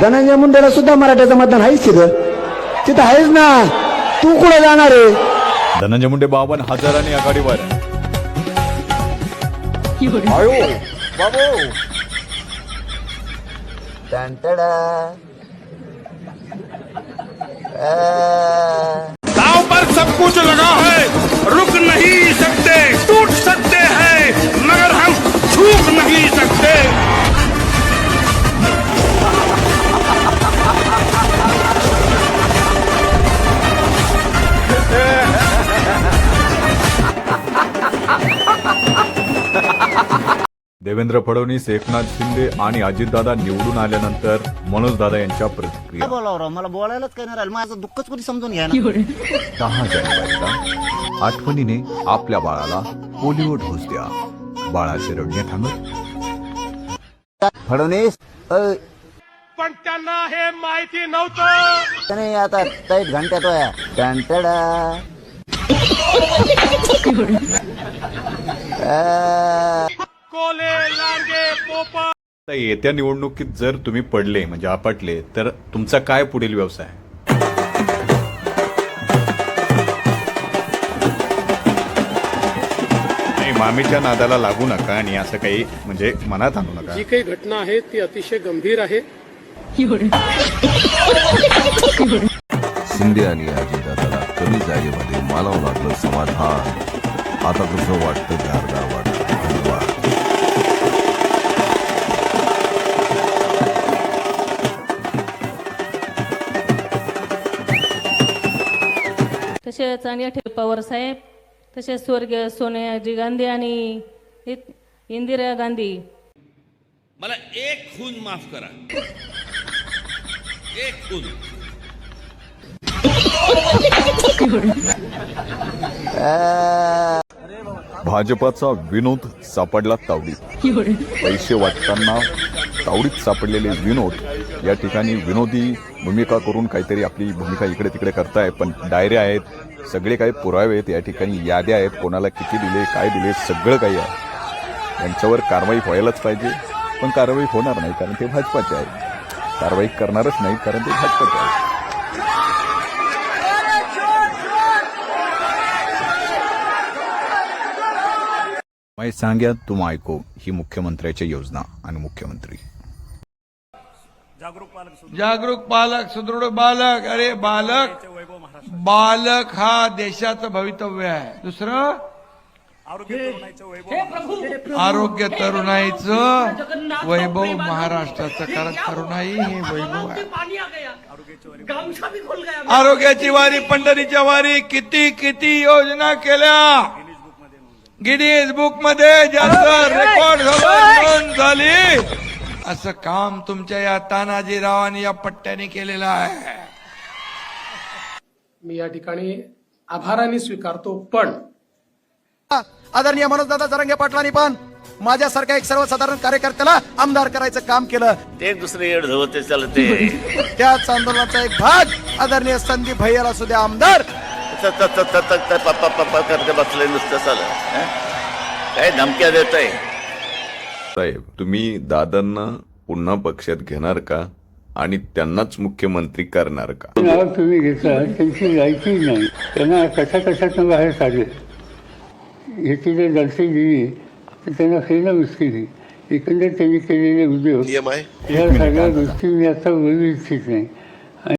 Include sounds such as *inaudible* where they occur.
धनंजय मुंडेला सुद्धा मराठ्याचं मतदान आहेच तिथं. तिथं आहेच ना. तू कुठे जाणार आहे? धनंजय मुंडे बावन हजारांनी आघाडीवर. आयो बाबू. दाव पर सब कुछ लगा है। देवेंद्र फडणवीस एकनाथ शिंदे आणि अजितदादा निवडून आल्यानंतर मनोजदादा यांच्या प्रतिक्रिया. काय बोलावं राव मला बोलायलाच काही नाही राहिलं. माझं दुःखच कोणी समजून घ्या ना दहा जानेवारीला आठवणीने आपल्या बाळाला पोलिओ डोस द्या. बाळाचे रडणे थांबत. फडणवीस अ, पण त्यांना हे माहिती नव्हतं. त्याने आता टाईट घंट्यात वया कोले येत्या निवडणुकीत जर तुम्ही पडले म्हणजे आपटले तर तुमचा काय पुढील व्यवसाय? नाही मामीच्या नादाला लागू नका आणि असं काही म्हणजे मनात आणू नका. जी काही घटना आहे ती अतिशय गंभीर आहे. शिंदे आणि अजितदादाला कमी जागेमध्ये मानावं लागलं समाधान. आता कसं वाटतं गारगार वाटतं तसेच आणि पवार साहेब तसेच स्वर्गीय सोनियाजी गांधी आणि इंदिरा गांधी. मला एक खून माफ करा. एक खून. भाजपाचा विनोद सापडला तावडीत. पैसे वाटताना तावडीत सापडलेले विनोद या ठिकाणी विनोदी भूमिका करून काहीतरी आपली भूमिका इकडे तिकडे करताय पण डायऱ्या आहेत सगळे काही पुरावे आहेत या ठिकाणी याद्या आहेत कोणाला किती दिले काय दिले सगळं काही आहे. यांच्यावर कारवाई व्हायलाच पाहिजे पण कारवाई होणार नाही कारण ते भाजपाचे आहेत. कारवाई करणारच नाही कारण ते भाजपाचे आहेत. माई सांग्या तुम ऐको ही मुख्यमंत्र्याची योजना आणि मुख्यमंत्री. जागरूक पालक सुदृढ. बालक. अरे बालक बालक हा देशाचं भवितव्य आहे. दुसरं? आरोग्य तरुणाईचं वैभव महाराष्ट्राचं कारण तरुणाई हे वैभव आहे. आरोग्याची वारी पंढरीच्या वारी किती किती योजना केल्या? गिनीज बुकमध्ये ज्याचं रेकॉर्ड झाली. असं काम तुमच्या या तानाजीरावांनी या पट्ट्याने केलेलं आहे. मी या ठिकाणी आभाराने स्वीकारतो पण आदरणीय मनोजदादा जरंगे पाटलांनी पण माझ्यासारख्या एक सर्वसाधारण कार्यकर्त्याला आमदार करायचं काम केलं. ते दुसरे येड होते चालते. *laughs* त्याच आंदोलनाचा एक भाग आदरणीय संदीप भैयाला सुद्धा आमदार. पप्पा करते बसले नुसतं चाल काय धमक्या देत आहे साहेब तुम्ही दादांना पुन्हा पक्षात घेणार का? आणि त्यांनाच मुख्यमंत्री करणार का? नाव तुम्ही घेतला त्यांची लायकी नाही. त्यांना कशा कशातून बाहेर काढेल? ह्याची जर दर्शी दिली तर त्यांना फेरणं मुश्किल एकंदर त्यांनी केलेले उद्योग या सगळ्या गोष्टी मी आता बोलू इच्छित नाही.